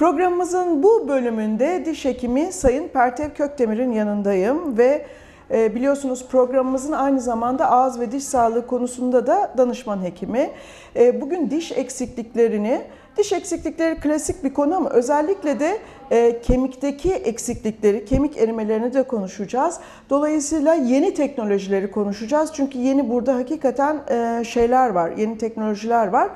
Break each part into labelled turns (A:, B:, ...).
A: Programımızın bu bölümünde diş hekimi Sayın Pertev Kökdemir'in yanındayım ve e, biliyorsunuz programımızın aynı zamanda ağız ve diş sağlığı konusunda da danışman hekimi. E, bugün diş eksikliklerini, diş eksiklikleri klasik bir konu ama özellikle de e, kemikteki eksiklikleri, kemik erimelerini de konuşacağız. Dolayısıyla yeni teknolojileri konuşacağız. Çünkü yeni burada hakikaten şeyler var, yeni teknolojiler var.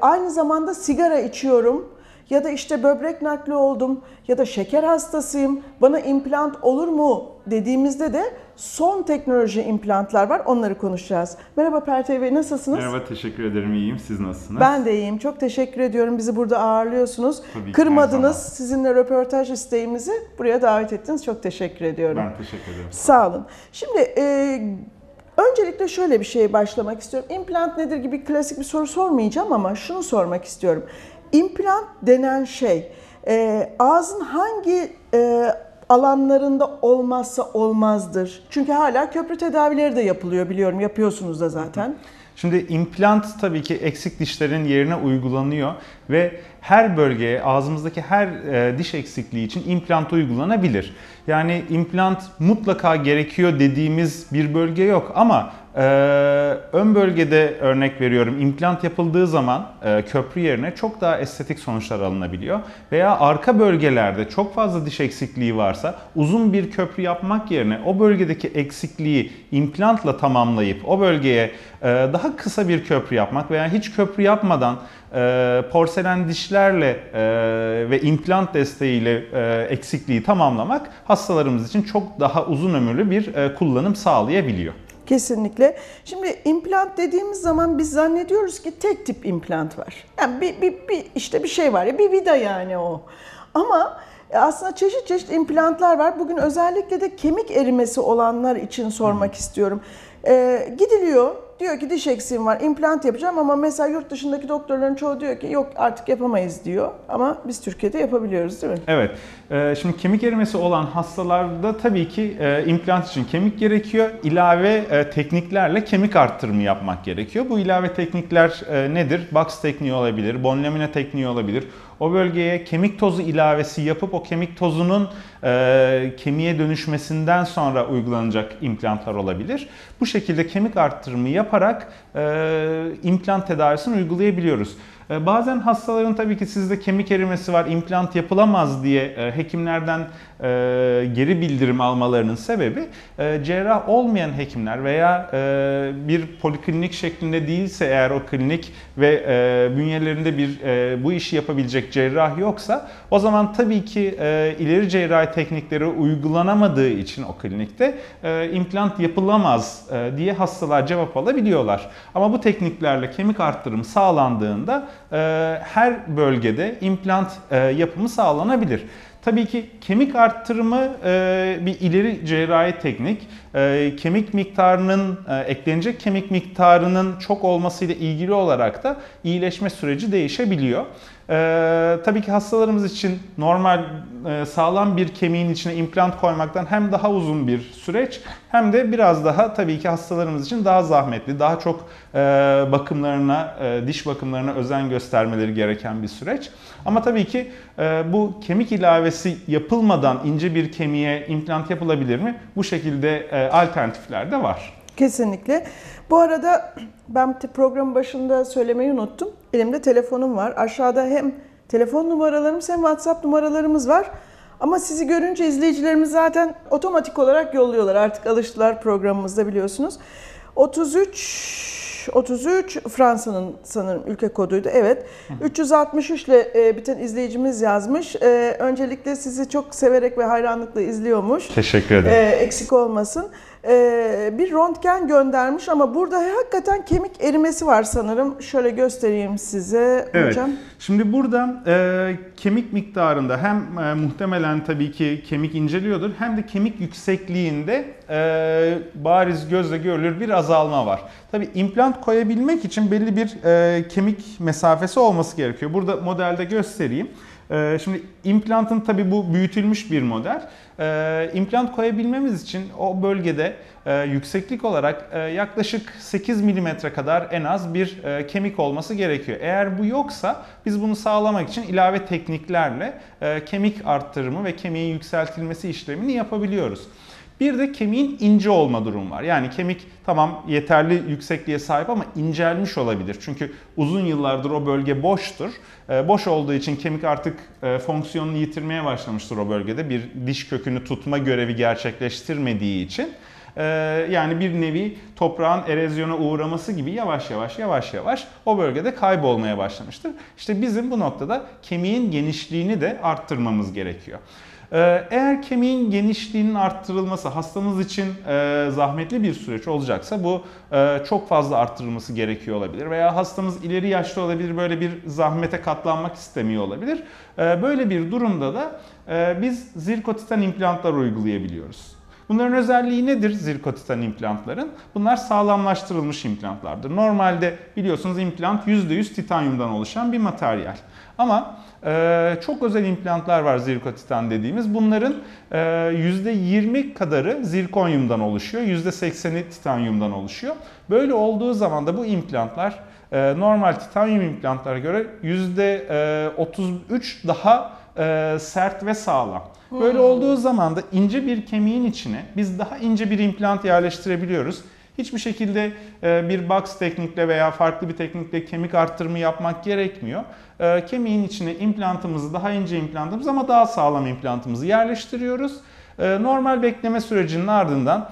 A: Aynı zamanda sigara içiyorum ya da işte böbrek nakli oldum ya da şeker hastasıyım bana implant olur mu dediğimizde de son teknoloji implantlar var onları konuşacağız. Merhaba Pertev nasılsınız?
B: Merhaba teşekkür ederim iyiyim siz nasılsınız?
A: Ben de iyiyim çok teşekkür ediyorum bizi burada ağırlıyorsunuz.
B: Tabii
A: Kırmadınız sizinle röportaj isteğimizi buraya davet ettiniz çok teşekkür ediyorum.
B: Ben teşekkür ederim.
A: Sağ olun. Şimdi e, öncelikle şöyle bir şeye başlamak istiyorum. İmplant nedir gibi klasik bir soru sormayacağım ama şunu sormak istiyorum. İmplant denen şey e, ağzın hangi e, alanlarında olmazsa olmazdır? Çünkü hala köprü tedavileri de yapılıyor biliyorum. Yapıyorsunuz da zaten.
B: Şimdi implant tabii ki eksik dişlerin yerine uygulanıyor ve her bölgeye ağzımızdaki her e, diş eksikliği için implant uygulanabilir. Yani implant mutlaka gerekiyor dediğimiz bir bölge yok ama e, ön bölgede örnek veriyorum implant yapıldığı zaman e, köprü yerine çok daha estetik sonuçlar alınabiliyor. Veya arka bölgelerde çok fazla diş eksikliği varsa uzun bir köprü yapmak yerine o bölgedeki eksikliği implantla tamamlayıp o bölgeye e, daha kısa bir köprü yapmak veya hiç köprü yapmadan e, porselen dişlerle e, ve implant desteğiyle e, eksikliği tamamlamak hastalarımız için çok daha uzun ömürlü bir e, kullanım sağlayabiliyor.
A: Kesinlikle. Şimdi implant dediğimiz zaman biz zannediyoruz ki tek tip implant var. Yani bir, bir, bir işte bir şey var ya bir vida yani o. Ama aslında çeşit çeşit implantlar var. Bugün özellikle de kemik erimesi olanlar için sormak istiyorum. Ee, gidiliyor diyor ki diş eksiğim var implant yapacağım ama mesela yurt dışındaki doktorların çoğu diyor ki yok artık yapamayız diyor. Ama biz Türkiye'de yapabiliyoruz değil mi?
B: Evet. e, Şimdi kemik erimesi olan hastalarda tabii ki e, implant için kemik gerekiyor. İlave e, tekniklerle kemik arttırımı yapmak gerekiyor. Bu ilave teknikler e, nedir? Box tekniği olabilir, bone lamina tekniği olabilir. O bölgeye kemik tozu ilavesi yapıp o kemik tozunun e, kemiğe dönüşmesinden sonra uygulanacak implantlar olabilir. Bu şekilde kemik arttırımı yaparak e, implant tedavisini uygulayabiliyoruz. E, Bazen hastaların tabii ki sizde kemik erimesi var, implant yapılamaz diye e, hekimlerden e, geri bildirim almalarının sebebi e, cerrah olmayan hekimler veya e, bir poliklinik şeklinde değilse eğer o klinik ve e, bünyelerinde bir e, bu işi yapabilecek cerrah yoksa o zaman tabii ki e, ileri cerrahi teknikleri uygulanamadığı için o klinikte e, implant yapılamaz e, diye hastalar cevap alabiliyorlar. Ama bu tekniklerle kemik arttırımı sağlandığında e, her bölgede implant e, yapımı sağlanabilir. Tabii ki kemik arttırımı e, bir ileri cerrahi teknik. E, kemik miktarının, e, eklenecek kemik miktarının çok olmasıyla ilgili olarak da iyileşme süreci değişebiliyor. E, tabii ki hastalarımız için normal e, sağlam bir kemiğin içine implant koymaktan hem daha uzun bir süreç hem de biraz daha tabii ki hastalarımız için daha zahmetli, daha çok e, bakımlarına, e, diş bakımlarına özen göstermeleri gereken bir süreç. Ama tabii ki e, bu kemik ilavesi yapılmadan ince bir kemiğe implant yapılabilir mi? Bu şekilde e, alternatifler de var.
A: Kesinlikle. Bu arada ben programın başında söylemeyi unuttum. Elimde telefonum var. Aşağıda hem telefon numaralarımız hem WhatsApp numaralarımız var. Ama sizi görünce izleyicilerimiz zaten otomatik olarak yolluyorlar. Artık alıştılar programımızda biliyorsunuz. 33 33 Fransa'nın sanırım ülke koduydu. Evet. 363 ile e, biten izleyicimiz yazmış. E, öncelikle sizi çok severek ve hayranlıkla izliyormuş.
B: Teşekkür ederim.
A: Ee, eksik olmasın. Ee, bir röntgen göndermiş ama burada hakikaten kemik erimesi var sanırım. Şöyle göstereyim size
B: Evet.
A: hocam.
B: Şimdi burada e, kemik miktarında hem e, muhtemelen tabii ki kemik inceliyordur hem de kemik yüksekliğinde e, bariz gözle görülür bir azalma var. Tabii implant koyabilmek için belli bir e, kemik mesafesi olması gerekiyor. Burada modelde göstereyim. Ee, Şimdi implantın tabii bu büyütülmüş bir model. Ee, İmplant koyabilmemiz için o bölgede e, yükseklik olarak e, yaklaşık 8 mm kadar en az bir e, kemik olması gerekiyor. Eğer bu yoksa biz bunu sağlamak için ilave tekniklerle kemik arttırımı ve kemiğin yükseltilmesi işlemini yapabiliyoruz. Bir de kemiğin ince olma durumu var. Yani kemik tamam yeterli yüksekliğe sahip ama incelmiş olabilir. Çünkü uzun yıllardır o bölge boştur. Ee, boş olduğu için kemik artık e, fonksiyonunu yitirmeye başlamıştır o bölgede. Bir diş kökünü tutma görevi gerçekleştirmediği için. Ee, yani bir nevi toprağın erozyona uğraması gibi yavaş yavaş yavaş yavaş o bölgede kaybolmaya başlamıştır. İşte bizim bu noktada kemiğin genişliğini de arttırmamız gerekiyor. Ee, Eğer kemiğin genişliğinin arttırılması hastamız için e, zahmetli bir süreç olacaksa bu e, çok fazla arttırılması gerekiyor olabilir. Veya hastamız ileri yaşlı olabilir, böyle bir zahmete katlanmak istemiyor olabilir. E, Böyle bir durumda da biz zirkotitan implantlar uygulayabiliyoruz. Bunların özelliği nedir zirkotitan implantların? Bunlar sağlamlaştırılmış implantlardır. Normalde biliyorsunuz implant %100 titanyumdan oluşan bir materyal. Ama e, çok özel implantlar var zirkotitan dediğimiz. Bunların e, %20 kadarı zirkonyumdan oluşuyor, %80'i titanyumdan oluşuyor. Böyle olduğu zaman da bu implantlar e, normal titanyum implantlara göre %33 daha e, sert ve sağlam. Böyle olduğu zaman da ince bir kemiğin içine biz daha ince bir implant yerleştirebiliyoruz. Hiçbir şekilde e, bir box teknikle veya farklı bir teknikle kemik arttırımı yapmak gerekmiyor. E, Kemiğin içine implantımızı, daha ince implantımızı ama daha sağlam implantımızı yerleştiriyoruz. E, Normal bekleme sürecinin ardından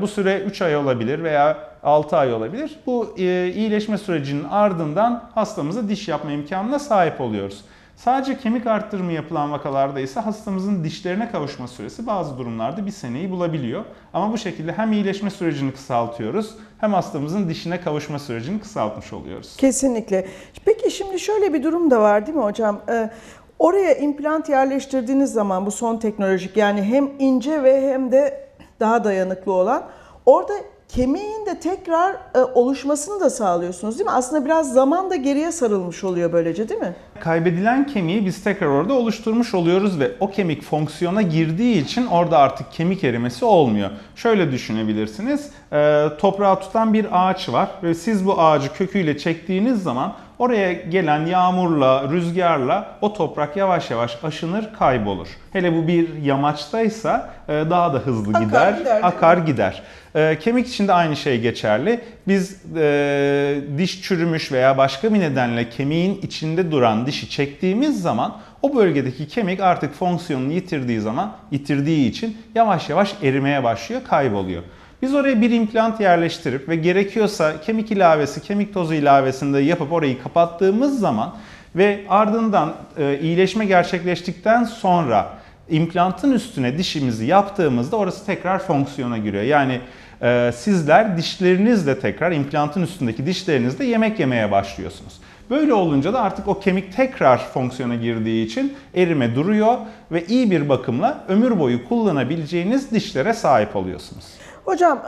B: bu süre 3 ay olabilir veya 6 ay olabilir. Bu iyileşme sürecinin ardından hastamıza diş yapma imkanına sahip oluyoruz. Sadece kemik arttırımı yapılan vakalarda ise hastamızın dişlerine kavuşma süresi bazı durumlarda bir seneyi bulabiliyor. Ama bu şekilde hem iyileşme sürecini kısaltıyoruz hem hastamızın dişine kavuşma sürecini kısaltmış oluyoruz.
A: Kesinlikle. Peki şimdi şöyle bir durum da var değil mi hocam? Ee, oraya implant yerleştirdiğiniz zaman bu son teknolojik yani hem ince ve hem de daha dayanıklı olan orada kemiğin de tekrar e, oluşmasını da sağlıyorsunuz değil mi? Aslında biraz zaman da geriye sarılmış oluyor böylece değil mi?
B: Kaybedilen kemiği biz tekrar orada oluşturmuş oluyoruz ve o kemik fonksiyona girdiği için orada artık kemik erimesi olmuyor. Şöyle düşünebilirsiniz. e, Toprağı tutan bir ağaç var ve siz bu ağacı köküyle çektiğiniz zaman oraya gelen yağmurla, rüzgarla o toprak yavaş yavaş aşınır, kaybolur. Hele bu bir yamaçtaysa e, daha da hızlı
A: Akar
B: gider,
A: gider,
B: akar gider. E, Kemik için de aynı şey geçerli. Biz e, diş çürümüş veya başka bir nedenle kemiğin içinde duran dişi çektiğimiz zaman o bölgedeki kemik artık fonksiyonunu yitirdiği zaman yitirdiği için yavaş yavaş erimeye başlıyor, kayboluyor. Biz oraya bir implant yerleştirip ve gerekiyorsa kemik ilavesi, kemik tozu ilavesini de yapıp orayı kapattığımız zaman ve ardından e, iyileşme gerçekleştikten sonra implantın üstüne dişimizi yaptığımızda orası tekrar fonksiyona giriyor. Yani e, sizler dişlerinizle tekrar implantın üstündeki dişlerinizle yemek yemeye başlıyorsunuz. Böyle olunca da artık o kemik tekrar fonksiyona girdiği için erime duruyor ve iyi bir bakımla ömür boyu kullanabileceğiniz dişlere sahip oluyorsunuz.
A: Hocam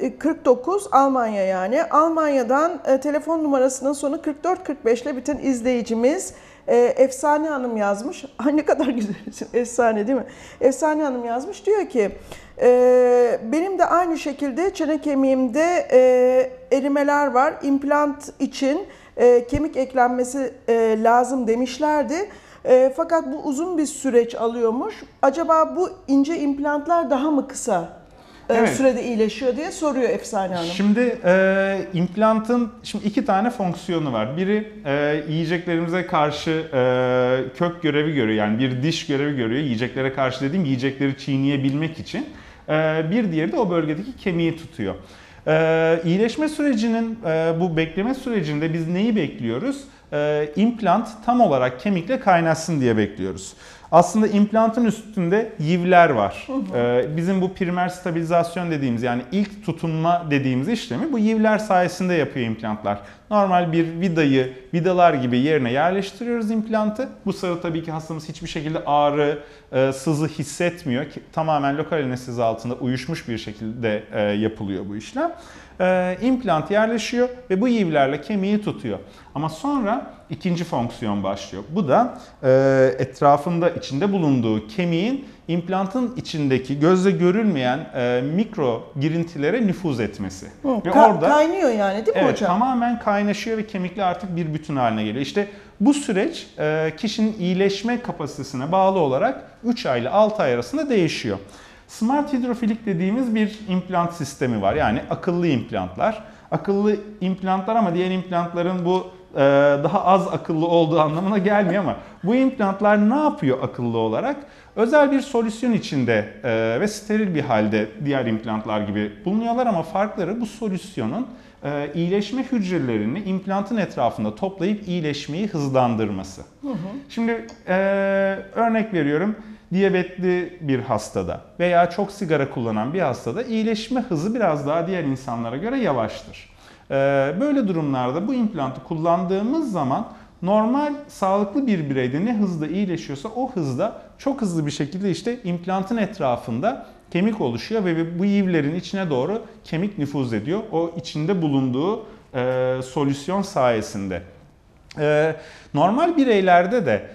A: e, 49 Almanya yani. Almanya'dan e, telefon numarasının sonu 44-45 ile biten izleyicimiz e, Efsane Hanım yazmış. Ay ne kadar güzel isim. Efsane değil mi? Efsane Hanım yazmış. Diyor ki e, benim de aynı şekilde çene kemiğimde e, erimeler var. İmplant için e, kemik eklenmesi e, lazım demişlerdi. E, fakat bu uzun bir süreç alıyormuş. Acaba bu ince implantlar daha mı kısa e,
B: Evet.
A: sürede iyileşiyor diye soruyor Efsane Hanım.
B: Şimdi e, implantın şimdi iki tane fonksiyonu var. Biri e, yiyeceklerimize karşı e, kök görevi görüyor. Yani bir diş görevi görüyor. Yiyeceklere karşı dediğim yiyecekleri çiğneyebilmek için. E, bir diğeri de o bölgedeki kemiği tutuyor. E, iyileşme sürecinin e, bu bekleme sürecinde biz neyi bekliyoruz? E, implant tam olarak kemikle kaynaşsın diye bekliyoruz. Aslında implantın üstünde yivler var. Ee, bizim bu primer stabilizasyon dediğimiz yani ilk tutunma dediğimiz işlemi bu yivler sayesinde yapıyor implantlar. Normal bir vidayı vidalar gibi yerine yerleştiriyoruz implantı. Bu sırada tabii ki hastamız hiçbir şekilde ağrı, e, sızı hissetmiyor. Tamamen lokal anestezi altında uyuşmuş bir şekilde e, yapılıyor bu işlem. E, implant yerleşiyor ve bu yivlerle kemiği tutuyor. Ama sonra ikinci fonksiyon başlıyor. Bu da e, etrafında içinde bulunduğu kemiğin implantın içindeki gözle görülmeyen e, mikro girintilere nüfuz etmesi.
A: Hı,
B: Ve
A: ka- kaynıyor yani değil mi
B: Evet,
A: hocam?
B: tamamen kaynaşıyor ve kemikle artık bir bütün haline geliyor. İşte bu süreç e, kişinin iyileşme kapasitesine bağlı olarak 3 ay ile 6 ay arasında değişiyor. Smart hidrofilik dediğimiz bir implant sistemi var. Yani akıllı implantlar. Akıllı implantlar ama diğer implantların bu e, daha az akıllı olduğu anlamına gelmiyor ama bu implantlar ne yapıyor akıllı olarak? Özel bir solüsyon içinde e, ve steril bir halde diğer implantlar gibi bulunuyorlar ama farkları bu solüsyonun e, iyileşme hücrelerini implantın etrafında toplayıp iyileşmeyi hızlandırması. Şimdi e, örnek veriyorum diyabetli bir hastada veya çok sigara kullanan bir hastada iyileşme hızı biraz daha diğer insanlara göre yavaştır. E, böyle durumlarda bu implantı kullandığımız zaman normal sağlıklı bir bireyde ne hızda iyileşiyorsa o hızda çok hızlı bir şekilde işte implantın etrafında kemik oluşuyor ve bu yivlerin içine doğru kemik nüfuz ediyor. O içinde bulunduğu e, solüsyon sayesinde. E, normal bireylerde de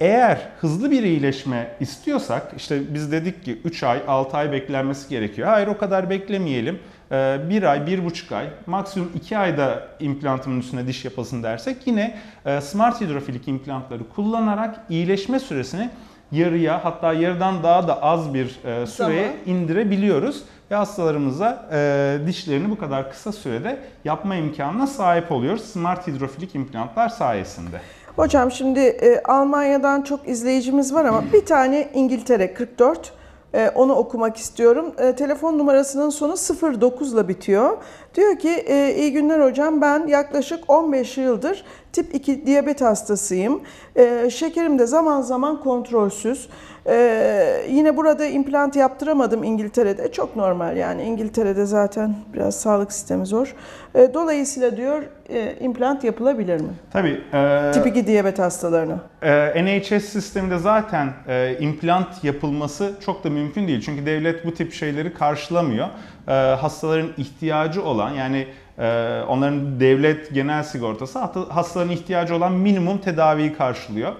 B: eğer hızlı bir iyileşme istiyorsak işte biz dedik ki 3 ay 6 ay beklenmesi gerekiyor. Hayır o kadar beklemeyelim. 1 ay, 1,5 ay, maksimum 2 ayda implantımın üstüne diş yapılsın dersek yine e, smart hidrofilik implantları kullanarak iyileşme süresini yarıya hatta yarıdan daha da az bir e, süreye
A: Tamam.
B: indirebiliyoruz. Ve hastalarımıza e, dişlerini bu kadar kısa sürede yapma imkanına sahip oluyoruz smart hidrofilik implantlar sayesinde.
A: Hocam şimdi e, Almanya'dan çok izleyicimiz var ama bir tane İngiltere 44. E, onu okumak istiyorum. E, telefon numarasının sonu 09 ile bitiyor. Diyor ki e, iyi günler hocam ben yaklaşık 15 yıldır tip 2 diyabet hastasıyım. E, şekerim de zaman zaman kontrolsüz. E, yine burada implant yaptıramadım İngiltere'de. Çok normal yani İngiltere'de zaten biraz sağlık sistemi zor. E, dolayısıyla diyor e, implant yapılabilir mi?
B: Tabii. e,
A: Tip 2 diyabet hastalarına.
B: Ee, NHS sisteminde zaten e, implant yapılması çok da mümkün değil. Çünkü devlet bu tip şeyleri karşılamıyor. Ee, hastaların ihtiyacı olan yani e, onların devlet genel sigortası hastaların ihtiyacı olan minimum tedaviyi karşılıyor.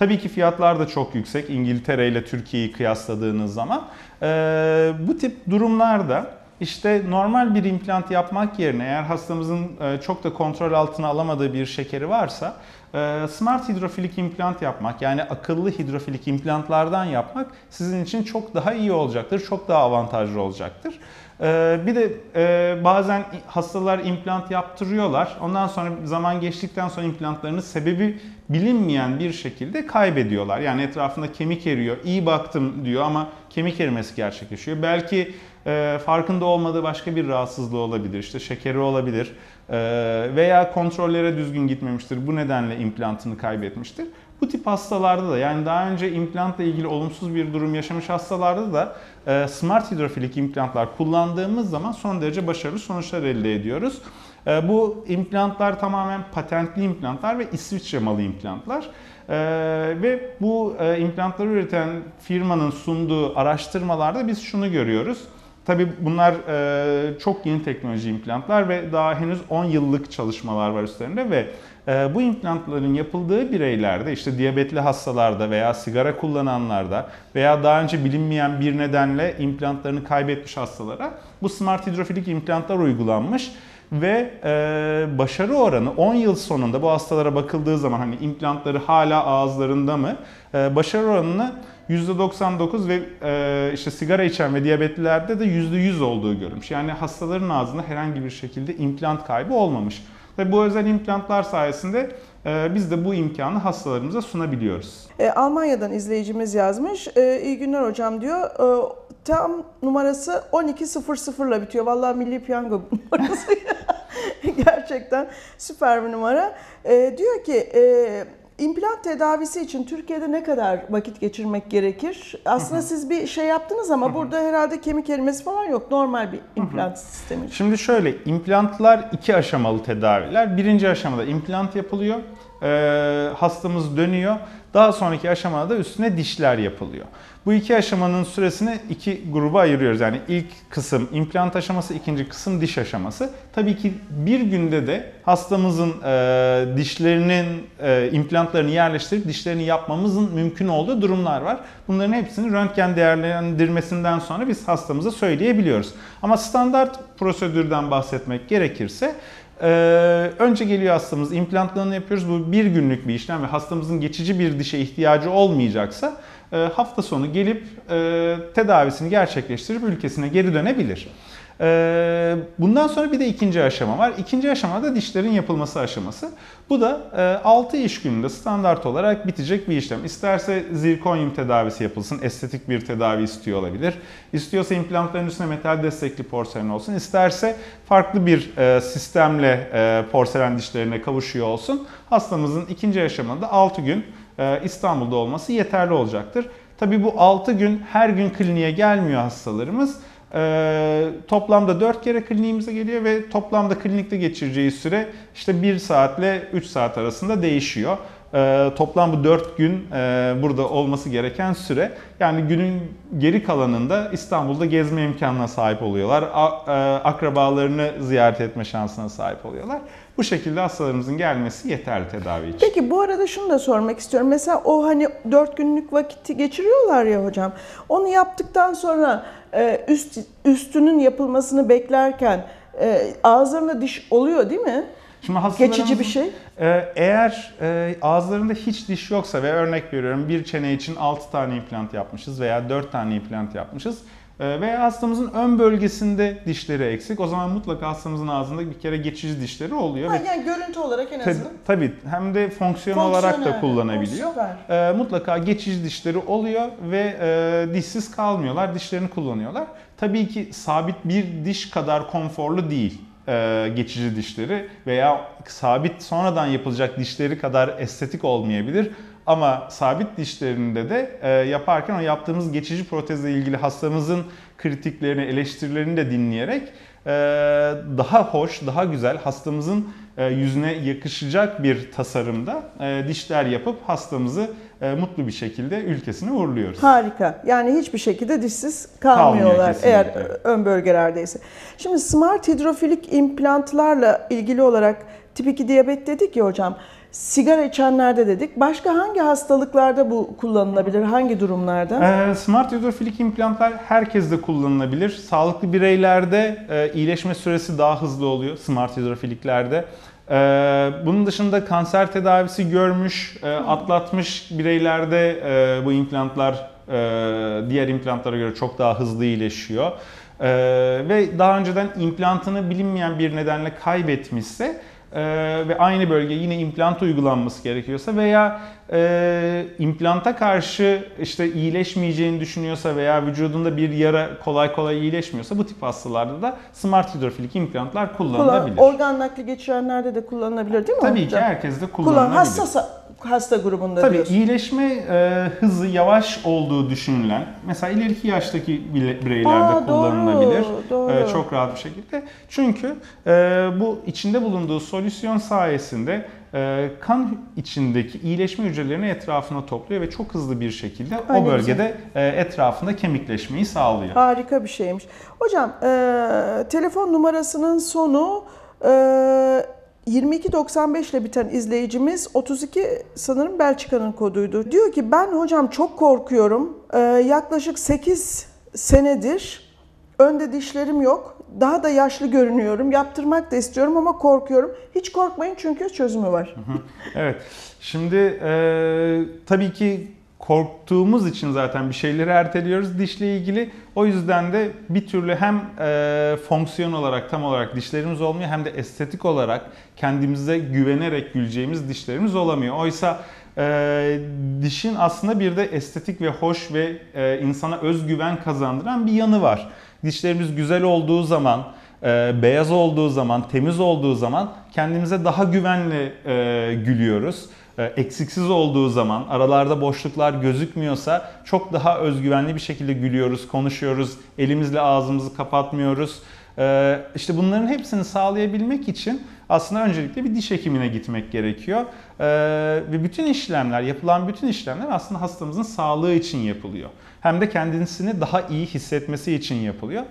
B: Tabii ki fiyatlar da çok yüksek İngiltere ile Türkiye'yi kıyasladığınız zaman. Ee, bu tip durumlarda işte normal bir implant yapmak yerine eğer hastamızın e, çok da kontrol altına alamadığı bir şekeri varsa e, smart hidrofilik implant yapmak yani akıllı hidrofilik implantlardan yapmak sizin için çok daha iyi olacaktır, çok daha avantajlı olacaktır. E, Bir de e, bazen hastalar implant yaptırıyorlar. Ondan sonra zaman geçtikten sonra implantlarını sebebi bilinmeyen bir şekilde kaybediyorlar. Yani etrafında kemik eriyor, iyi baktım diyor ama kemik erimesi gerçekleşiyor. Belki e, farkında olmadığı başka bir rahatsızlığı olabilir. İşte şekeri olabilir e, veya kontrollere düzgün gitmemiştir. Bu nedenle implantını kaybetmiştir. Bu tip hastalarda da yani daha önce implantla ilgili olumsuz bir durum yaşamış hastalarda da e, smart hidrofilik implantlar kullandığımız zaman son derece başarılı sonuçlar elde ediyoruz. E, bu implantlar tamamen patentli implantlar ve İsviçre malı implantlar. E, ve bu e, implantları üreten firmanın sunduğu araştırmalarda biz şunu görüyoruz. Tabii bunlar e, çok yeni teknoloji implantlar ve daha henüz 10 yıllık çalışmalar var üstlerinde ve e, bu implantların yapıldığı bireylerde işte diyabetli hastalarda veya sigara kullananlarda veya daha önce bilinmeyen bir nedenle implantlarını kaybetmiş hastalara bu smart hidrofilik implantlar uygulanmış ve e, başarı oranı 10 yıl sonunda bu hastalara bakıldığı zaman hani implantları hala ağızlarında mı e, başarı oranını %99 ve e, işte sigara içen ve diyabetlilerde de %100 olduğu görülmüş. Yani hastaların ağzında herhangi bir şekilde implant kaybı olmamış. Ve bu özel implantlar sayesinde e, biz de bu imkanı hastalarımıza sunabiliyoruz.
A: E, Almanya'dan izleyicimiz yazmış. E, iyi günler hocam diyor. E, tam numarası 1200 ile bitiyor. Vallahi milli piyango numarası. Gerçekten süper bir numara. E, diyor ki e, implant tedavisi için Türkiye'de ne kadar vakit geçirmek gerekir? Aslında siz bir şey yaptınız ama burada herhalde kemik erimesi falan yok. Normal bir implant sistemi.
B: Şimdi şöyle implantlar iki aşamalı tedaviler. Birinci aşamada implant yapılıyor. e, hastamız dönüyor. Daha sonraki aşamada da üstüne dişler yapılıyor. Bu iki aşamanın süresini iki gruba ayırıyoruz. Yani ilk kısım implant aşaması, ikinci kısım diş aşaması. Tabii ki bir günde de hastamızın e, dişlerinin e, implantlarını yerleştirip dişlerini yapmamızın mümkün olduğu durumlar var. Bunların hepsini röntgen değerlendirmesinden sonra biz hastamıza söyleyebiliyoruz. Ama standart prosedürden bahsetmek gerekirse ee, önce geliyor hastamız, implantlarını yapıyoruz. Bu bir günlük bir işlem ve hastamızın geçici bir dişe ihtiyacı olmayacaksa hafta sonu gelip e, tedavisini gerçekleştirip ülkesine geri dönebilir. Ee, bundan sonra bir de ikinci aşama var. İkinci aşamada dişlerin yapılması aşaması. Bu da 6 e, iş gününde standart olarak bitecek bir işlem. İsterse zirkonyum tedavisi yapılsın, estetik bir tedavi istiyor olabilir. İstiyorsa implantların üstüne metal destekli porselen olsun. İsterse farklı bir e, sistemle e, porselen dişlerine kavuşuyor olsun. Hastamızın ikinci aşamada 6 gün İstanbul'da olması yeterli olacaktır. Tabi bu 6 gün her gün kliniğe gelmiyor hastalarımız. Ee, toplamda 4 kere kliniğimize geliyor ve toplamda klinikte geçireceği süre işte 1 saatle 3 saat arasında değişiyor. Ee, toplam bu 4 gün e, burada olması gereken süre. Yani günün geri kalanında İstanbul'da gezme imkanına sahip oluyorlar. E, akrabalarını ziyaret etme şansına sahip oluyorlar. Bu şekilde hastalarımızın gelmesi yeterli tedavi için.
A: Peki bu arada şunu da sormak istiyorum. Mesela o hani 4 günlük vakiti geçiriyorlar ya hocam. Onu yaptıktan sonra e, üst üstünün yapılmasını beklerken e, ağızlarında diş oluyor değil mi? Şimdi Geçici bir şey.
B: E, eğer ağızlarında hiç diş yoksa ve örnek veriyorum bir çene için 6 tane implant yapmışız veya 4 tane implant yapmışız ee, veya hastamızın ön bölgesinde dişleri eksik. O zaman mutlaka hastamızın ağzında bir kere geçici dişleri oluyor.
A: Ha, yani görüntü olarak en azından.
B: Tabii hem de fonksiyon olarak da kullanabiliyor. Ee, mutlaka geçici dişleri oluyor ve e, dişsiz kalmıyorlar. Dişlerini kullanıyorlar. Tabii ki sabit bir diş kadar konforlu değil e, geçici dişleri veya sabit sonradan yapılacak dişleri kadar estetik olmayabilir. Ama sabit dişlerinde de e, yaparken o yaptığımız geçici protezle ilgili hastamızın kritiklerini, eleştirilerini de dinleyerek e, daha hoş, daha güzel hastamızın e, yüzüne yakışacak bir tasarımda e, dişler yapıp hastamızı e, mutlu bir şekilde ülkesine uğurluyoruz.
A: Harika. Yani hiçbir şekilde dişsiz kalmıyorlar Kalmıyor, eğer ön bölgelerdeyse. Şimdi smart hidrofilik implantlarla ilgili olarak tip 2 diyabet dedik ya hocam. Sigara içenlerde dedik. Başka hangi hastalıklarda bu kullanılabilir? Hangi durumlarda?
B: Ee, smart hidrofilik implantlar herkeste kullanılabilir. Sağlıklı bireylerde e, iyileşme süresi daha hızlı oluyor smart hidrofiliklerde. Ee, bunun dışında kanser tedavisi görmüş, e, atlatmış bireylerde e, bu implantlar diğer implantlara göre çok daha hızlı iyileşiyor. E, ve daha önceden implantını bilinmeyen bir nedenle kaybetmişse e, ve aynı bölge yine implant uygulanması gerekiyorsa veya e, implanta karşı işte iyileşmeyeceğini düşünüyorsa veya vücudunda bir yara kolay kolay iyileşmiyorsa bu tip hastalarda da smart hidrofilik implantlar kullanılabilir.
A: Kullan, organ nakli geçirenlerde de kullanılabilir değil mi?
B: Tabii hocam? ki herkes de kullanılabilir. Kullan,
A: hassas hasta grubunda
B: Tabii
A: diyorsun.
B: iyileşme e, hızı yavaş olduğu düşünülen, mesela ileriki yaştaki bireylerde Aa, kullanılabilir. Doğru. E, çok rahat bir şekilde. Çünkü e, bu içinde bulunduğu solüsyon sayesinde e, kan içindeki iyileşme hücrelerini etrafına topluyor ve çok hızlı bir şekilde Aynen o bölgede e, etrafında kemikleşmeyi sağlıyor.
A: Harika bir şeymiş. Hocam e, telefon numarasının sonu e, 2295 ile biten izleyicimiz 32 sanırım Belçika'nın koduydu. Diyor ki ben hocam çok korkuyorum. Ee, yaklaşık 8 senedir önde dişlerim yok. Daha da yaşlı görünüyorum. Yaptırmak da istiyorum ama korkuyorum. Hiç korkmayın çünkü çözümü var.
B: evet. Şimdi e, tabii ki korktuğumuz için zaten bir şeyleri erteliyoruz dişle ilgili. O yüzden de bir türlü hem e, fonksiyon olarak tam olarak dişlerimiz olmuyor hem de estetik olarak kendimize güvenerek güleceğimiz dişlerimiz olamıyor. Oysa e, dişin aslında bir de estetik ve hoş ve e, insana özgüven kazandıran bir yanı var. Dişlerimiz güzel olduğu zaman, e, beyaz olduğu zaman, temiz olduğu zaman kendimize daha güvenli e, gülüyoruz. E, eksiksiz olduğu zaman, aralarda boşluklar gözükmüyorsa çok daha özgüvenli bir şekilde gülüyoruz, konuşuyoruz, elimizle ağzımızı kapatmıyoruz. E, işte bunların hepsini sağlayabilmek için aslında öncelikle bir diş hekimine gitmek gerekiyor. Ee, ve bütün işlemler, yapılan bütün işlemler aslında hastamızın sağlığı için yapılıyor. Hem de kendisini daha iyi hissetmesi için yapılıyor.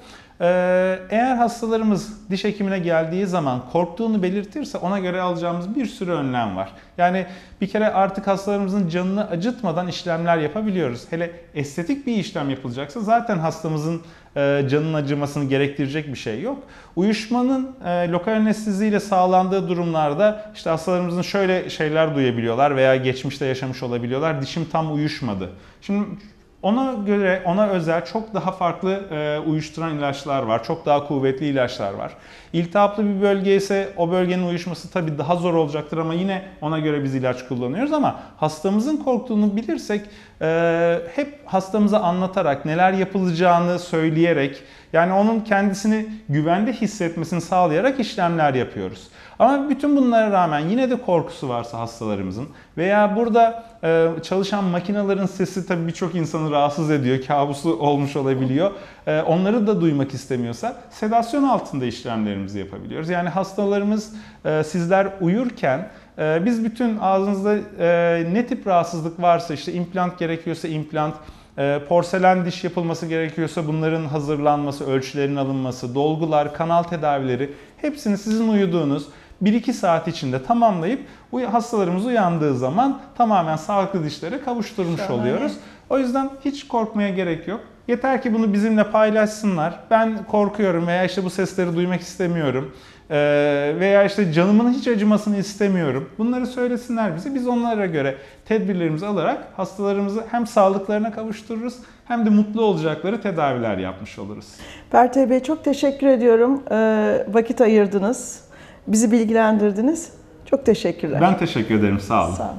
B: Ee, eğer hastalarımız diş hekimine geldiği zaman korktuğunu belirtirse ona göre alacağımız bir sürü önlem var. Yani bir kere artık hastalarımızın canını acıtmadan işlemler yapabiliyoruz. Hele estetik bir işlem yapılacaksa zaten hastamızın e, canının acımasını gerektirecek bir şey yok. Uyuşmanın e, lokal anesteziyle sağlandığı durumlarda işte hastalarımızın şöyle şeyler duyabiliyorlar veya geçmişte yaşamış olabiliyorlar. Dişim tam uyuşmadı. Şimdi ona göre, ona özel çok daha farklı e, uyuşturan ilaçlar var. Çok daha kuvvetli ilaçlar var. İltihaplı bir bölge ise o bölgenin uyuşması tabii daha zor olacaktır ama yine ona göre biz ilaç kullanıyoruz ama hastamızın korktuğunu bilirsek e, hep hastamıza anlatarak, neler yapılacağını söyleyerek yani onun kendisini güvende hissetmesini sağlayarak işlemler yapıyoruz. Ama bütün bunlara rağmen yine de korkusu varsa hastalarımızın veya burada e, çalışan makinelerin sesi tabii birçok insanı rahatsız ediyor, kabusu olmuş olabiliyor. E, onları da duymak istemiyorsa sedasyon altında işlemlerimizi yapabiliyoruz. Yani hastalarımız e, sizler uyurken e, biz bütün ağzınızda e, ne tip rahatsızlık varsa işte implant gerekiyorsa implant, porselen diş yapılması gerekiyorsa bunların hazırlanması, ölçülerin alınması, dolgular, kanal tedavileri hepsini sizin uyuduğunuz 1-2 saat içinde tamamlayıp hastalarımız uyandığı zaman tamamen sağlıklı dişlere kavuşturmuş
A: Şahane.
B: oluyoruz. O yüzden hiç korkmaya gerek yok. Yeter ki bunu bizimle paylaşsınlar. Ben korkuyorum veya işte bu sesleri duymak istemiyorum. Ee, veya işte canımın hiç acımasını istemiyorum. Bunları söylesinler bize. Biz onlara göre tedbirlerimizi alarak hastalarımızı hem sağlıklarına kavuştururuz hem de mutlu olacakları tedaviler yapmış oluruz.
A: Bertay Bey çok teşekkür ediyorum. Ee, vakit ayırdınız. Bizi bilgilendirdiniz. Çok teşekkürler.
B: Ben teşekkür ederim. Sağ olun.
A: Sağ olun.